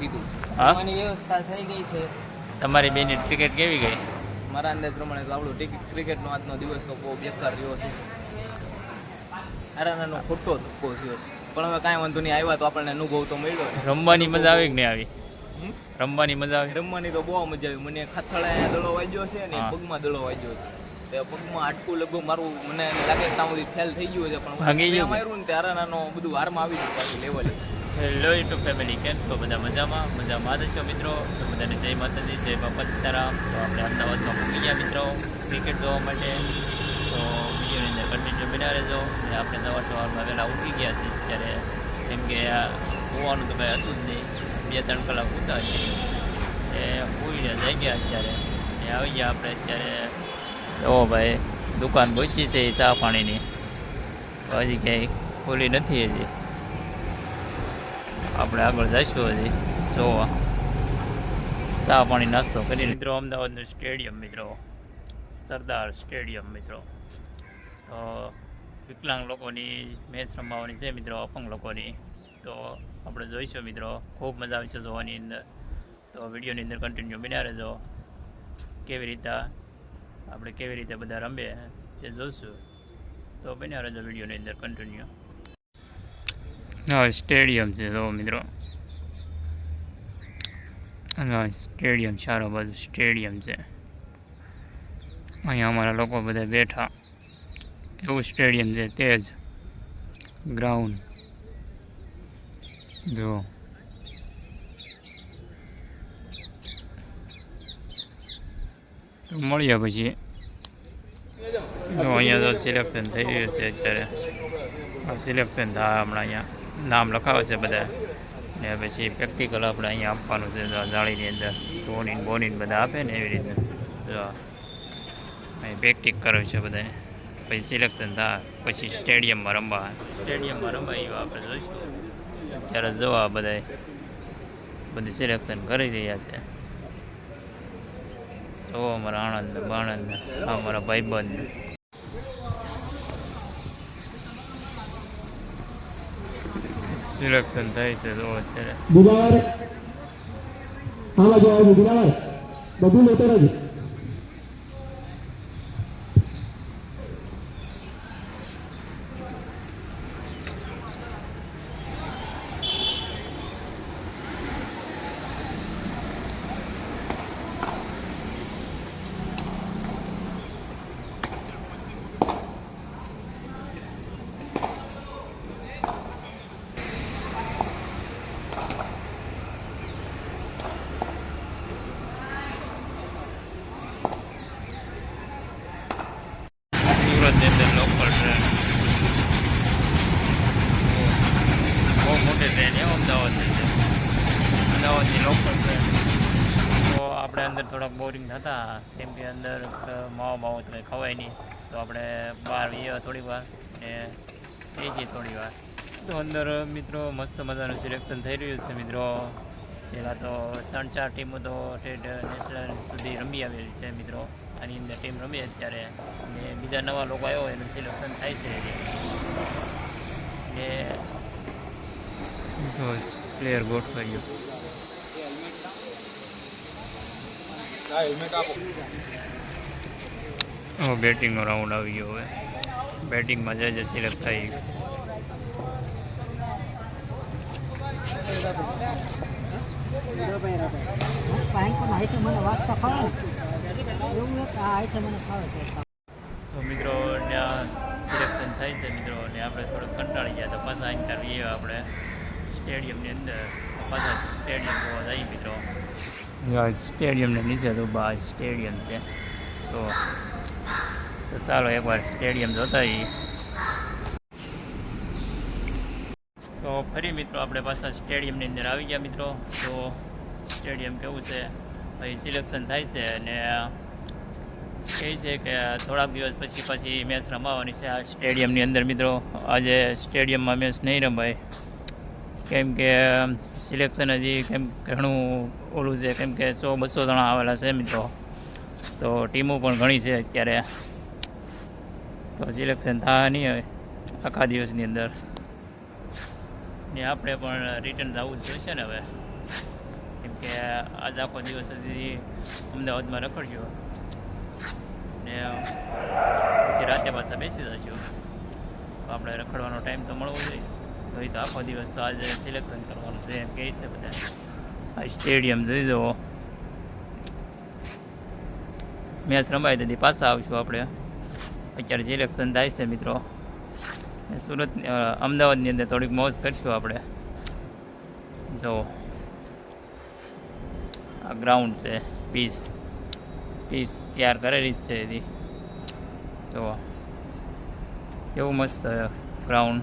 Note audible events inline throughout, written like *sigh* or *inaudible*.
કીધું. હા? જમવાની વ્યવસ્થા થઈ ગઈ છે. તમારી બેની ક્રિકેટ કેવી ગઈ? મારા અંદાજ પ્રમાણે આપણો ટિકિટ ક્રિકેટનો આજનો દિવસ તો બહુ બેકાર રહ્યો છે. આરાનાનો ખોટો ધક્કો થયો છે. પણ હવે કાંઈ વાંધો નહીં આવ્યા તો આપણને અનુભવ તો મળ્યો રમવાની મજા આવી કે નહીં આવી? રમવાની મજા આવી? રમવાની તો બહુ મજા આવી. મને ખાથળા દડો વાગ્યો છે ને હા. પગમાં દડો વાગ્યો છે. તે પગમાં આટકું લગભગ મારું મને લાગે ત્યાં સુધી ફેલ થઈ ગયું છે પણ ભાંગી ગયું ત્યાં માર્યું ને ત્યારે નાનો બધું વારમાં આવી ગયું લેવલે. હેલો યુટ્યુબ ફેમિલી કેમ તો બધા મજામાં? મજામાં જ છો મિત્રો? તો બધાને જય માતાજી, જય બાપા સીતારામ. તો આપણે અમદાવાદમાં મૂકી ગયા મિત્રો ક્રિકેટ જોવા માટે. તો વિડીયોની અંદર કન્ટિન્યુ બિના રહેજો. અને આપણે સવાર સવારમાં વહેલા ઉઠી ગયા છીએ. ત્યારે કેમ કે હોવાનું તો કંઈ હતું જ નહીં. બે ત્રણ કલાક ઉતા છે એ પૂરી જઈ ગયા અત્યારે. એ આવી ગયા આપણે અત્યારે. ઓ ભાઈ, દુકાન પહોંચી છે એ ચા પાણીની. હજી ક્યાંય ખુલ્લી નથી હજી. આપણે આગળ જઈશું હજી. જોવા. ચા પાણી નાસ્તો કરી મિત્રો, અમદાવાદનું સ્ટેડિયમ, મિત્રો. સરદાર સ્ટેડિયમ, મિત્રો. તો વિકલાંગ લોકોની મેચ રમાવાની છે, મિત્રો, અપંગ લોકોની. તો આપણે જોઈશું, મિત્રો. ખૂબ મજા આવશે જોવાની અંદર. તો વિડીયોની અંદર કન્ટિન્યુ બન્યા રહેજો. કેવી રીતે આપણે કેવી રીતે બધા રમીએ તે જોઈશું તો બન્યા રહેજો વિડીયોની અંદર કન્ટિન્યુ હા, સ્ટેડિયમ છે, જો મિત્રો. હા, સ્ટેડિયમ સારો બાજુ સ્ટેડિયમ છે. અહીંયા અમારા લોકો બધા બેઠા. એવું સ્ટેડિયમ છે તેજ ગ્રાઉન્ડ. જો. તો મળીએ પછી. અહીંયા તો સિલેક્શન થઈ રહ્યું છે અત્યારે. સિલેક્શન થાય હમણાં અહીંયા. નામ લખાવે છે બધા. ને પછી પ્રેક્ટિકલ આપણે અહીંયા આપવાનું છે જાળીની અંદર ટોનિન બોનિન બધા આપે ને એવી રીતે. જો અહીં પ્રેક્ટિક કરે છે બધાને પછી સિલેક્શન થાય પછી સ્ટેડિયમમાં રમવા. સ્ટેડિયમમાં રમવા એવા આપણે જોઈશું. ત્યારે જોવા બધા બધું સિલેક્શન કરી રહ્યા છે. જો અમારા આણંદ બાણંદ અમારા ભાઈબંધ સિલેક્શન થાય છે જો અત્યારે બુલાર આમાં જો આવ્યું બુલાર બધું લેતો રહેજો સુરતની અંદર લોકલ ટ્રેન બહુ મોટી છે અમદાવાદની છે લોકલ ટ્રેન તો આપણે અંદર થોડાક બોરિંગ થતા કેમ કે અંદર માવો માવો તો ખવાય નહીં. તો આપણે બહાર જઈએ થોડી વાર ને થઈ જઈએ થોડી વાર. તો અંદર મિત્રો મસ્ત મજાનું સિલેક્શન થઈ રહ્યું છે મિત્રો. પહેલાં તો ત્રણ ચાર ટીમો તો સ્ટેટ નેશનલ સુધી રમી આવેલી છે મિત્રો. આની અંદર ટીમ રમી અત્યારે. અને બીજા નવા લોકો આવ્યો એનું સિલેક્શન થાય છે. પ્લેયર ગોઠવાઈ ગયો. બેટિંગનો રાઉન્ડ આવી ગયો હવે. બેટિંગમાં જે જે સિલેક્ટ થાય તો મિત્રો, ત્યાં સિલેક્શન થાય છે મિત્રો ને આપણે થોડુંક કંટાળી ગયા તો પાછા અહીં કરીએ આપણે. સ્ટેડિયમની અંદર પાછા સ્ટેડિયમ જોવા જઈએ મિત્રો. સ્ટેડિયમને નીચે તો બહાર સ્ટેડિયમ છે. તો તો ચાલો એકવાર સ્ટેડિયમ જોતા તો ફરી મિત્રો આપણે પાછા સ્ટેડિયમની અંદર આવી ગયા મિત્રો. તો સ્ટેડિયમ કેવું છે? પછી સિલેક્શન થાય છે અને કહે છે કે થોડાક દિવસ પછી પછી મેચ રમાવાની છે આ સ્ટેડિયમની અંદર મિત્રો. આજે સ્ટેડિયમમાં મેચ નહીં રમાય. કેમ કે સિલેક્શન હજી કેમ ઘણું ઓલું છે, કેમ કે સો બસો જણા આવેલા છે મિત્રો. તો ટીમો પણ ઘણી છે અત્યારે. તો સિલેક્શન થાય નહીં હવે, આખા દિવસની અંદર. ને આપણે પણ રિટર્ન જવું જ જોઈશે ને હવે. કે, આજ આખો દિવસ સુધી અમદાવાદમાં રખડજો ને પછી રાતે પાછા બેસી જશું. આપણે રખડવાનો ટાઈમ તો મળવો જોઈએ. તો તો આખો દિવસ તો આજે સિલેક્શન કરવાનું છે એમ કહે છે બધા. આ સ્ટેડિયમ જોઈ જવો મેચ રમાય તેથી પાછા આવશું આપણે. અત્યારે સિલેક્શન થાય છે મિત્રો. સુરત અમદાવાદની અંદર થોડીક મોજ કરશું આપણે. જો. આ ગ્રાઉન્ડ છે પીસ પીસ તૈયાર કરેલી જ છે એથી જો. કેવું મસ્ત ગ્રાઉન્ડ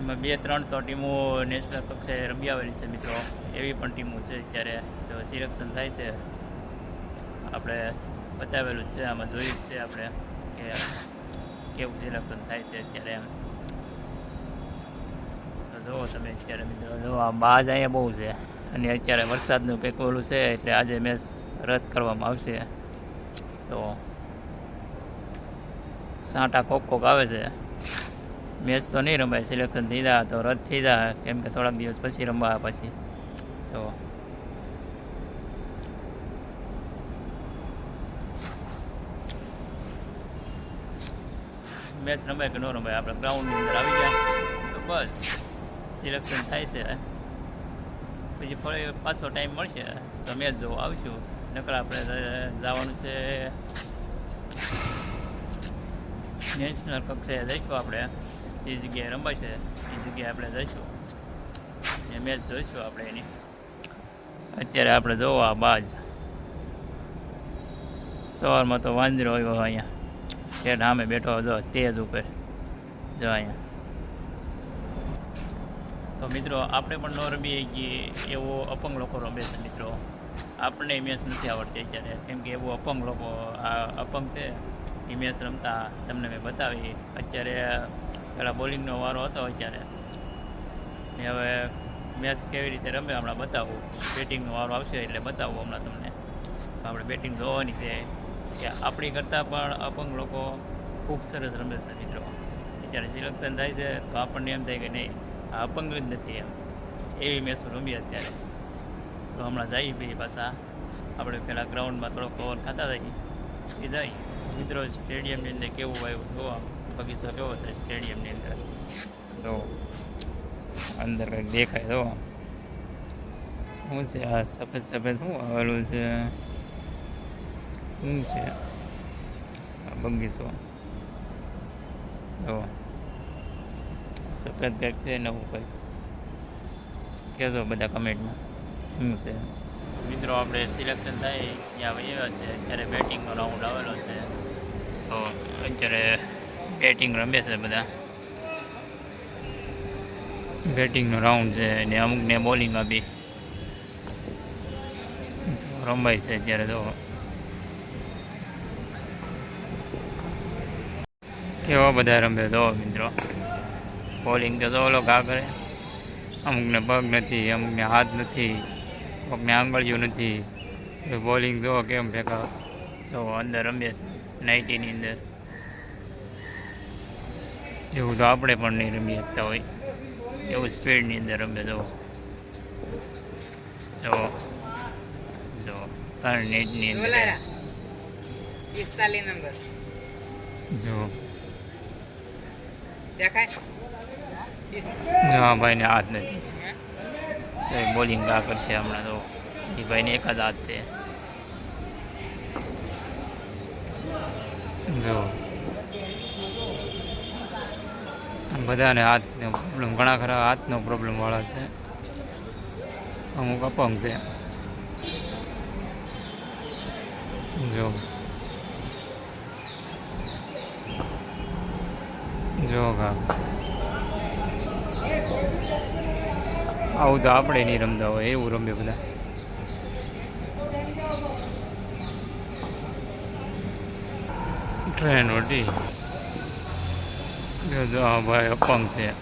એમાં બે ત્રણ તો ટીમો નેશનલ કક્ષાએ રમી આવેલી છે મિત્રો. એવી પણ ટીમો છે જ્યારે જો સિલેક્શન થાય છે. આપણે બતાવેલું છે, આમાં જોયું છે આપણે કે કેવું સિલેક્શન થાય છે અત્યારે એમ. જુઓ તમે અત્યારે મિત્રો જો આ બાજ અહીંયા બહુ છે. અને અત્યારે વરસાદનું કંઈક ઓલું છે એટલે આજે મેચ રદ કરવામાં આવશે. તો સાંટા કોક કોક આવે છે. મેચ તો નહીં રમાય સિલેક્શન થઈ જાય તો રદ થઈ જાય કેમ કે થોડાક દિવસ પછી રમવા પછી. તો મેચ રમાય કે ન રમાય, આપણે ગ્રાઉન્ડની અંદર આવી ગયા. તો બસ સિલેક્શન થાય છે. પછી ફરી પાછો ટાઈમ મળશે. તો મેચ જોવા આવશું. નકર આપણે જવાનું છે નેશનલ કક્ષાએ જઈશું આપણે. જે જગ્યાએ રમાય છે, એ જગ્યાએ આપણે જઈશું. એ મેચ જોઈશું આપણે એની. અત્યારે આપણે જોવા બાજ. સવારમાં તો વાંદરો આવ્યો અહીંયા. ઠેઠ સામે બેઠો જો તેજ ઉપર. જો અહીંયા. તો મિત્રો, આપણે પણ ન રમીએ કે એવો અપંગ લોકો રમે છે મિત્રો. આપણને મેચ નથી આવડતી અત્યારે. કેમ કે એવો અપંગ લોકો આ અપંગ છે, એ મેચ રમતા તમને મેં બતાવી. અત્યારે પેલા બોલિંગનો વારો હતો અત્યારે. ને હવે મેચ કેવી રીતે રમે હમણાં બતાવું. બેટિંગનો વારો આવશે એટલે બતાવું હમણાં તમને. આપણે બેટિંગ જોવાની છે કે આપણી કરતાં પણ અપંગ લોકો ખૂબ સરસ રમે છે મિત્રો. અત્યારે સિલેક્શન થાય છે તો આપણને એમ થાય કે નહીં, આ અપંગ જ નથી એમ. એવી મેચો રમી અત્યારે. તો હમણાં જઈએ પછી પાછા. આપણે પેલા ગ્રાઉન્ડમાં થોડોક કવર ખાતા જઈએ એ જઈએ મિત્રો, સ્ટેડિયમની અંદર કેવું આવ્યું જોવા બગીચો કેવો છે સ્ટેડિયમની અંદર. તો અંદર કંઈક દેખાય તો. શું છે આ સફેદ સફેદ શું આવેલું છે? શું છે? બગીચો. તો સફેદ કંઈક છે નવું કંઈક કહેજો બધા કમેન્ટમાં શું છે? મિત્રો, આપણે સિલેક્શન થાય. ત્યાં આવ્યા છે. અત્યારે બેટિંગનો રાઉન્ડ આવેલો છે. તો અત્યારે બેટિંગ રમે છે બધા. બેટિંગનો રાઉન્ડ છે ને અમુકને બોલિંગમાં બી. રમાય છે અત્યારે તો. કેવા બધા રમે તો મિત્રો. બોલિંગ તો તો ઓલો ઘા કરે. અમુકને પગ નથી, અમુકને હાથ નથી, અમુકને આંગળીઓ નથી. બોલિંગ જો કેમ ફેંકા જો અંદર રમે છે નાઇટીની અંદર. એવું તો આપણે પણ નહીં રમી શકતા હોય. એવું સ્પીડની અંદર રમે જો જો. જો. ત્રણ નેટની અંદર. જો. હા ભાઈને હાથ નથી. તો એ બોલિંગ કા કરશે હમણાં તો. એ ભાઈને એક જ હાથ છે. જો આમ બધાને હાથનો પ્રોબ્લેમ ઘણા ખરા હાથનો પ્રોબ્લેમ વાળા છે. અમુક અપંગ છે. જો. જો આવું તો આપણે નહીં રમતા હોય, એવું રમે બધા. ટ્રેન વટી. જો ભાઈ અપંગ છે.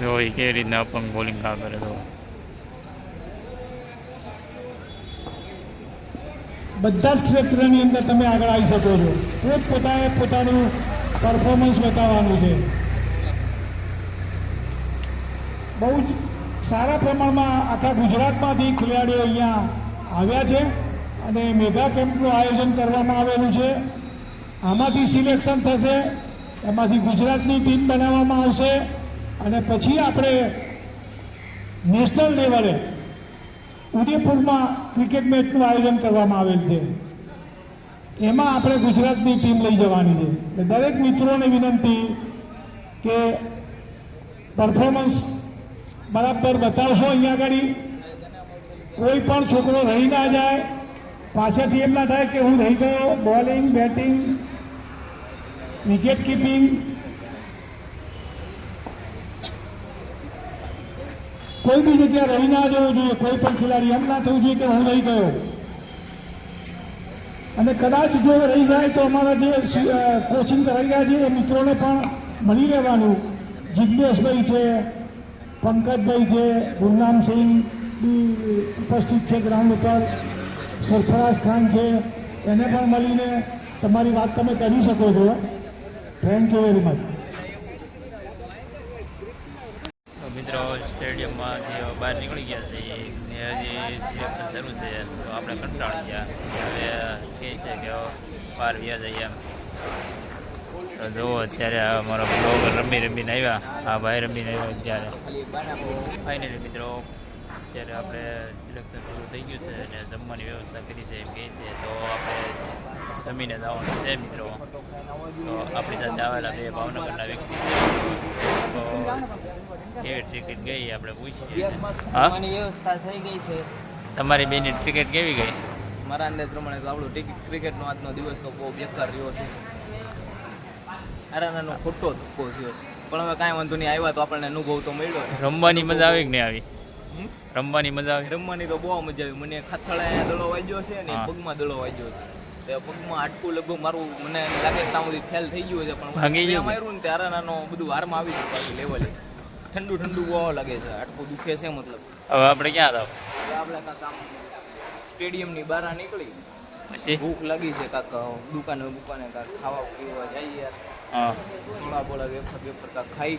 જો એ કેવી રીતના અપંગ બોલિંગ કા કરે તો. બધા જ ક્ષેત્રની અંદર તમે આગળ આવી શકો છો. પોત પોતાએ પોતાનું પરફોર્મન્સ બતાવવાનું છે. બહુ જ સારા પ્રમાણમાં આખા ગુજરાતમાંથી ખેલાડીઓ અહીંયા આવ્યા છે અને મેગા કેમ્પનું આયોજન કરવામાં આવેલું છે. આમાંથી સિલેક્શન થશે, એમાંથી ગુજરાતની ટીમ બનાવવામાં આવશે અને પછી આપણે નેશનલ લેવલે ઉદયપુરમાં ક્રિકેટ મેચનું આયોજન કરવામાં આવેલ છે. એમાં આપણે ગુજરાતની ટીમ લઈ જવાની છે. એટલે દરેક મિત્રોને વિનંતી કે પરફોર્મન્સ બરાબર બતાવશો અહીંયા આગળ. કોઈ પણ છોકરો રહી ના જાય, પાછળથી એમ ના થાય કે હું રહી ગયો, બોલિંગ, બેટિંગ વિકેટ કીપિંગ કોઈ બી જગ્યા રહી ના જવું જોઈએ, કોઈ પણ ખેલાડી એમ ના થવું જોઈએ કે હું રહી ગયો. અને કદાચ જો રહી જાય તો અમારા જે કોચિંગ કરાઈ ગયા છે, એ મિત્રોને પણ મળી લેવાનું જિજ્ઞેશભાઈ છે, પંકજભાઈ છે ગુરનામસિંહ બી ઉપસ્થિત છે ગ્રાઉન્ડ ઉપર. સરફરાઝ ખાન છે, એને પણ મળીને તમારી વાત તમે કરી શકો છો. થેન્ક યુ વેરી મચ મિત્રો, સ્ટેડિયમમાં જે બહાર નીકળી ગયા છે, એ હજી સિલેક્શન શરૂ છે, તો આપણે કંટાળી ગયા. હવે કહે છે કે બહાર વ્યા જઈએ એમ. તો જુઓ, અત્યારે અમારો બ્લોગર રમી રમીને આવ્યા. આ ભાઈ રમીને આવ્યા અત્યારે. ફાઇનલી મિત્રો અત્યારે આપણે ઇલેક્શન પૂરું થઈ ગયું છે અને જમવાની વ્યવસ્થા કરી છે એમ કહે છે. તો આપણે જમીને જવાનું છે મિત્રો. તો આપણી સાથે આવેલા બે ભાવનગરના વ્યક્તિ છે. તો કેવી ટિકિટ ગઈ આપણે પૂછીએ. વ્યવસ્થા થઈ ગઈ છે. તમારી બેની ટિકિટ કેવી ગઈ? મારા અંદાજ પ્રમાણે તો આપણું ટિકિટ ક્રિકેટનો આજનો દિવસ તો બહુ બેકાર રહ્યો છે. આરાનાનો ખોટો ધક્કો થયો પણ હવે કાંઈ વાંધો નહીં આવ્યા તો આપણને અનુભવ તો મળ્યો રમવાની મજા આવી કે નહીં આવી? રમવાની મજા આવી? રમવાની તો બહુ મજા આવી. મને ખાથળા દડો વાગ્યો છે ને હા. પગમાં દડો વાગ્યો છે. તે પગમાં આટકું લગભગ મારું મને લાગે ત્યાં સુધી ફેલ થઈ ગયું છે પણ ભાંગી ગયું? માર્યું ને ત્યારે નાનો બધું વારમાં આવી ગયું પાછું લેવલે ઠંડુ ઠંડુ બહુ લાગે છે. આટકું દુખે છે મતલબ. હવે આપણે ક્યાં હતા આપણે કાંક આમ સ્ટેડિયમની બહાર નીકળી. પછી? ભૂખ લાગી છે કાંક દુકાને દુકાને કાંક ખાવા પીવા જઈએ. સોડા બોડા વેફર વેફર કાંક ખાઈ.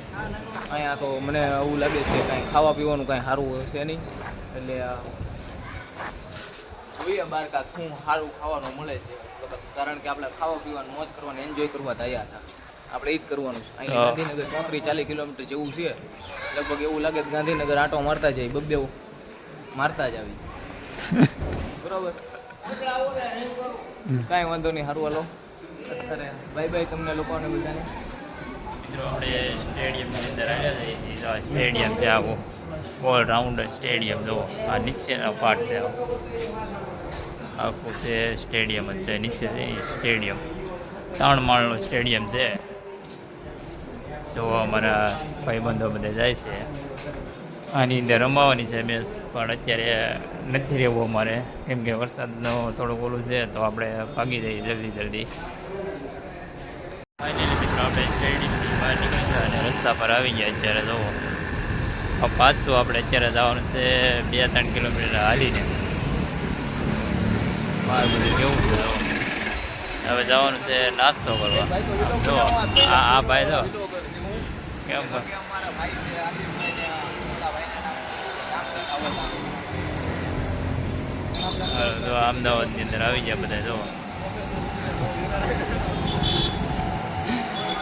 અહીંયા તો મને એવું લાગે છે કે કાંઈ ખાવા પીવાનું કાંઈ સારું છે નહીં. એટલે જોઈએ બહાર કાંક શું સારું ખાવાનું મળે છે. કારણ કે આપણે ખાવા પીવાનું મોજ કરવાનું એન્જોય કરવા તૈયાર હતા. આપણે એ જ કરવાનું છે. અહીં ગાંધીનગર ચોત્રીસ ચાલીસ કિલોમીટર જેવું છે. લગભગ એવું લાગે કે ગાંધીનગર આંટો મારતા જાય બબ્બે મારતા જ આવી. *laughs* બરોબર? કાંઈ વાંધો નહીં સારું હાલો. અત્યારે બાય બાય તમને લોકોને બધાને. મિત્રો, આપણે સ્ટેડિયમની અંદર આવ્યા છે. સ્ટેડિયમ છે આવો ઓલ રાઉન્ડ સ્ટેડિયમ જુઓ આ નીચેનો પાર્ટ છે, આખું. છે સ્ટેડિયમ જ છે, નીચે છે સ્ટેડિયમ. ત્રણ માળનું સ્ટેડિયમ છે. જો અમારા ભાઈબંધો બધા જાય છે. આની અંદર રમાવાની છે મેચ પણ અત્યારે નથી રહેવું અમારે. કેમ કે વરસાદનો થોડુંક ઓલું છે, તો આપણે ભાગી જઈએ જલ્દી જલ્દી. ફાઇનલી મિત્રો, આપણે સ્ટેડિયમની બહાર નીકળી ગયા અને રસ્તા પર આવી ગયા અત્યારે, જુઓ. પાછું આપણે અત્યારે જવાનું છે બે ત્રણ કિલોમીટર હાલીને. બહાર બધું કેવું છે. હવે જવાનું છે નાસ્તો કરવા. જો આ આ ભાઈ જો કેમ અમદાવાદની અંદર આવી ગયા બધા જો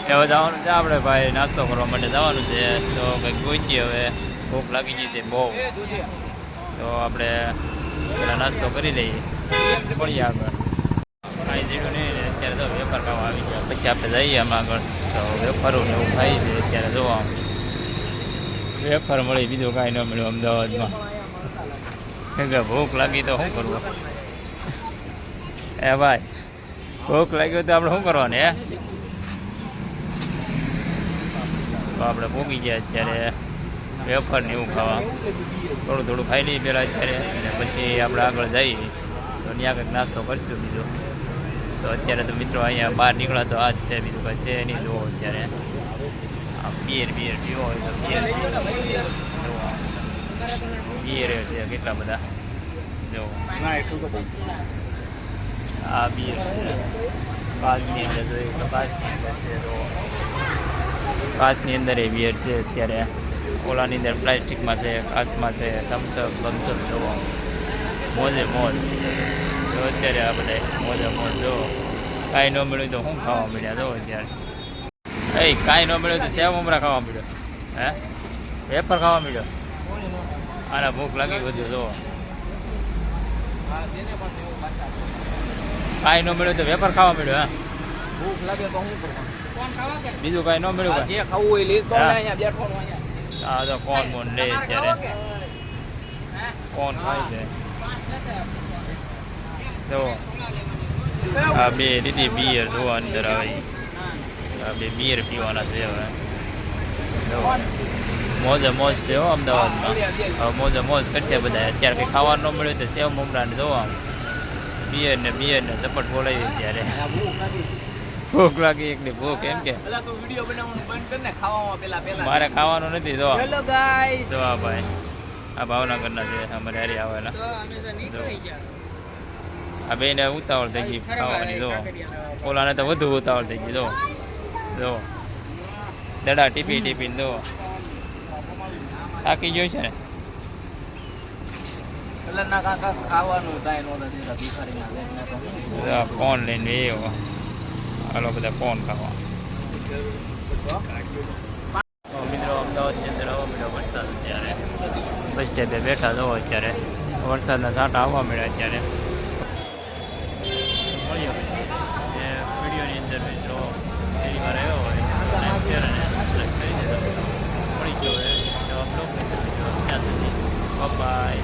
હવે જવાનું છે આપણે ભાઈ, નાસ્તો કરવા માટે જવાનું છે. તો કંઈક ગોચીએ હવે. ભૂખ લાગી ગઈ છે બહુ. તો આપણે પેલા નાસ્તો કરી લઈએ. મળીએ આગળ. કાંઈ જીડું નહીં ને, અત્યારે તો વેપાર કામ આવી ગયા. પછી આપણે જઈએ આમ આગળ. તો વેપારો એવું ખાઈ છે અત્યારે જોવા. વેપાર મળી, બીજું કાંઈ ન મળ્યું અમદાવાદમાં. ભૂખ લાગી તો શું કરવું? એ ભાઈ ભૂખ લાગી તો આપણે શું કરવાનું, હે? તો આપણે પહોંચી ગયા અત્યારે, વેફર ને એવું ખાવા. થોડું થોડું ખાઈ લઈએ પહેલાં અત્યારે, અને પછી આપણે આગળ જઈએ. તો ત્યાં કંઈક નાસ્તો કરશું બીજો. તો અત્યારે તો મિત્રો અહીંયા બહાર નીકળ્યા તો આ જ છે, બીજું કંઈ છે નહીં જુઓ અત્યારે. આ બિયર બિયર પીવો હોય તો બિયર બિયર છે કેટલા બધા. જો. આ છે કાચની અંદર જોઈએ તો કાચની અંદર છે તો કાચની અંદર એ બિયર છે અત્યારે ઓલાની અંદર પ્લાસ્ટિકમાં છે કાચમાં છે થમ્સઅપ થમ્સઅપ જોવો મોજે મોજ જો અત્યારે આ બધા મોજે મોજ જો કાંઈ ન મળ્યું તો શું ખાવા મળ્યા જો અત્યારે એ કાંઈ ન મળ્યું તો સેવ મમરા ખાવા મળ્યો હે વેફર ખાવા મળ્યો આના ભૂખ લાગી બધું જો કાંઈ ન મળ્યું તો વેફર ખાવા મળ્યો હા. ભૂખ લાગે તો હું કરવાનું? બીજું કાંઈ ન મળ્યું જે ખાવું હોય લીધો હા. અહીંયા બેઠો ને અહીંયા. આ તો કોણ મોન લે અત્યારે? કોણ ખાય છે? જો આ બે દીદી બીયર જો અંદર આવી. આ બે બીયર પીવાના છે હવે. મોજે મોજ છે હો અમદાવાદમાં. હવે મોજે મોજ કરશે બધા. અત્યારે કંઈ ખાવાનું ન મળ્યું તો સેવ મમરાને જોવા. બિયર ને બિયર ને ઝપટ બોલાવી ત્યારે. ભૂખ લાગી. એકની ભૂખ એમ કે. મારે ખાવાનું નથી જો. જો આ ભાઈ આ ભાવનગરના છે અમારે હારી આવેલા. આ બેને ઉતાવળ થઈ ગઈ ખાવાની જો. ઓલાને તો વધુ ઉતાવળ થઈ ગઈ જો. જો. દડા ટીપી ટીપીને જો. થાકી ગયો છે ને એટલે ના કાકા ખાવાનું કાંઈ નહોતા દેતા ભિખારીના લેકના તો હું. જો આ ફોન લઈને એવો હાલો બધા ફોન ખાવા. મિત્રો અમદાવાદની અંદર આવવા મળ્યો વરસાદ અત્યારે. બસ સ્ટેપે બેઠા જવો અત્યારે. વરસાદના છાંટા આવવા મળ્યા અત્યારે. મળ્યો. વિડીયોની અંદર મિત્રો પહેલી વાર આવ્યો હોય. દેજો મળી ગયો હોય. Blog by